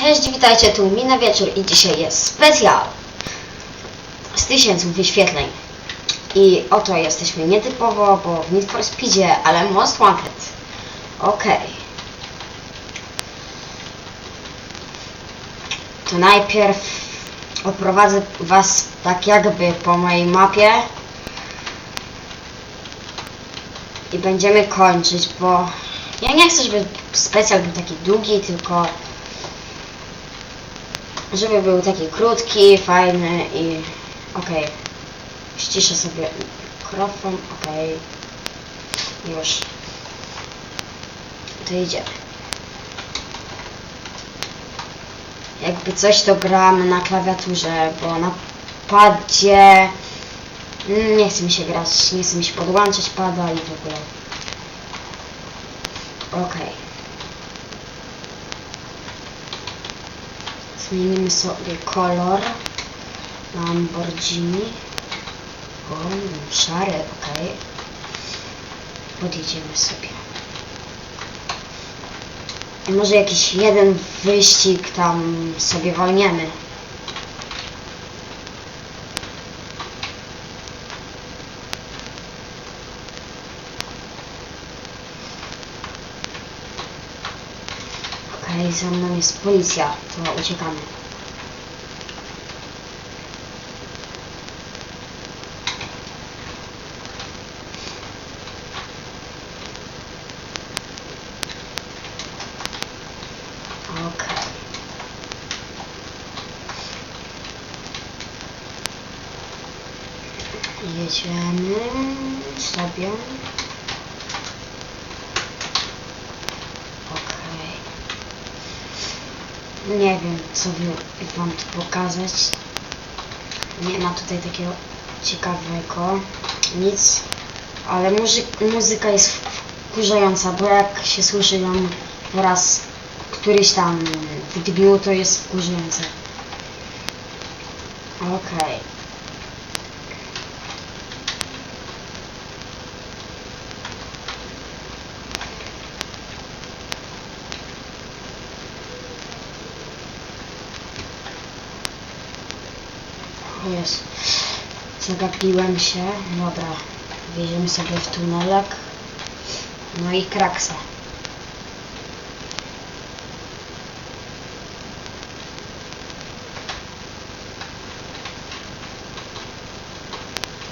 Cześć, witajcie, tu Mina Wieczór i dzisiaj jest specjal z tysięcy wyświetleń. I oto jesteśmy nietypowo, bo w Need for Speedzie, ale Most Wanted. Okej. To najpierw oprowadzę was tak jakby po mojej mapie. I będziemy kończyć, bo ja nie chcę, żeby specjal był taki długi, tylko żeby był taki krótki, fajny i okej. Ściszę sobie mikrofon, okej. Już. To idziemy. Jakby coś to gram na klawiaturze, bo na padzie nie chce mi się grać, nie chce mi się podłączyć pada i w ogóle. Okej. Zmienimy sobie kolor Lamborghini. O, szary, ok. Podjedziemy sobie. Może jakiś jeden wyścig tam sobie walniemy. Okej, za mną jest policja, to uciekamy. Jedziemy sobie. Okej. Nie wiem, co wam tu pokazać. Nie ma tutaj takiego ciekawego. Nic. Ale muzy- muzyka jest wkurzająca, bo jak się słyszy ją po raz któryś tam w dniu, to jest wkurzające. Okej. O Jest. Zagapiłem się. Dobra. Wjedziemy sobie w tunelek. No i kraksa.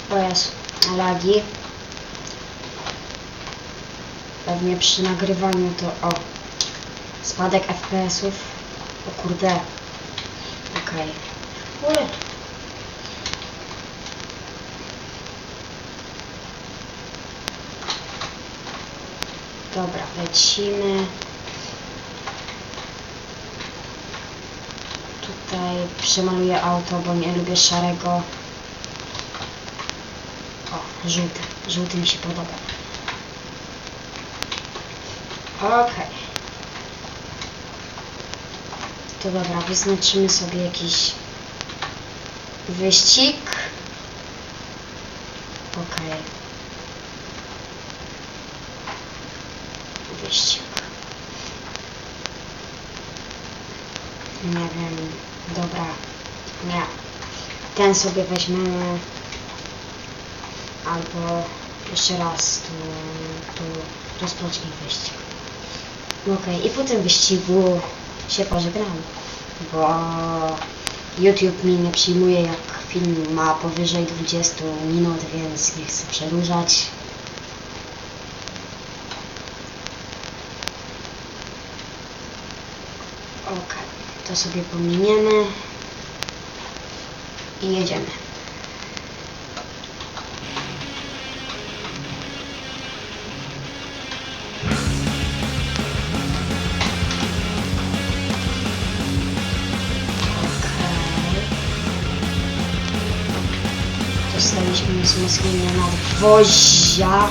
To jest lagi. Pewnie przy nagrywaniu to o spadek FPS-ów. O kurde. Okej. Okay. Dobra, lecimy. Tutaj przemaluję auto, bo nie lubię szarego. O, żółty. Żółty mi się podoba. Okej. To dobra, wyznaczymy sobie jakiś wyścig. Okej. Wyścig. Nie wiem. Dobra. Nie. Ten sobie weźmiemy. Albo jeszcze raz tu, tu rozpocznij wyścig. Okej, i po tym wyścigu się pożegnam, bo YouTube mi nie przyjmuje jak film ma powyżej 20 minut, więc nie chcę przedłużać. Okej, to sobie pominiemy i jedziemy. Dostaliśmy wzmocnienie nadwozia.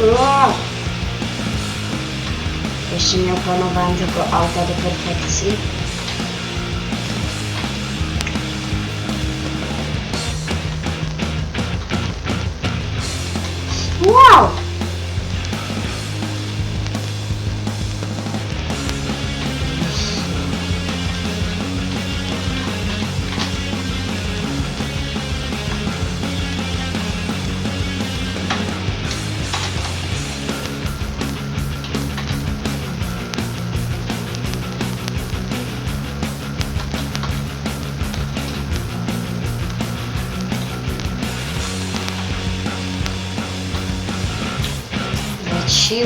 Ua! Jeszcze opanowałem tego auta do perfekcji. Wow! Lecimy.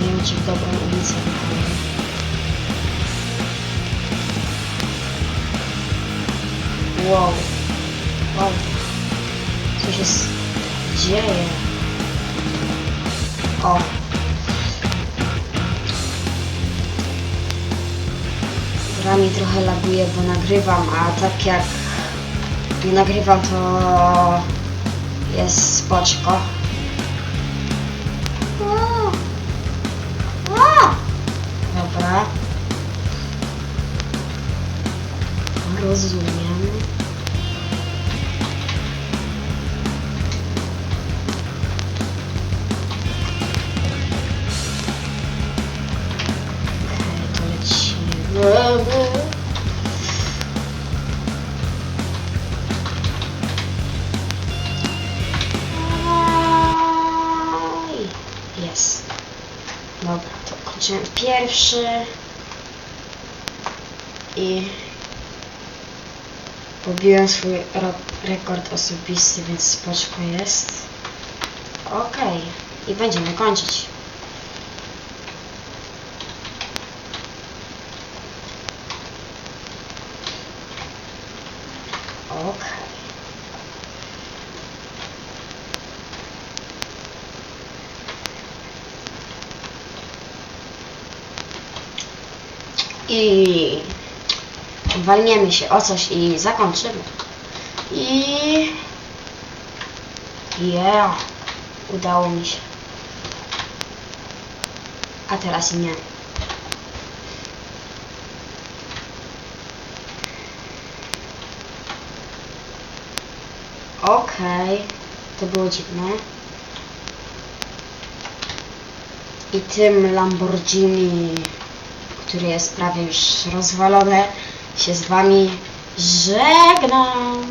Nie wiem, czy w dobrą ulicę. Wow. Wow. Co się dzieje? O. Gra mi trochę laguje, bo nagrywam, a tak jak nagrywam, to jest spoczko. Dobra. Rozumiem. Kończymy pierwszy. I pobiłem swój rekord osobisty, więc spoczko jest. Okej. I będziemy kończyć. Okej. I walniemy się o coś i zakończymy. I yeah, udało mi się. A teraz nie. Okej, to było dziwne. I tym Lamborghini, który jest prawie już rozwalone, się z wami żegnam.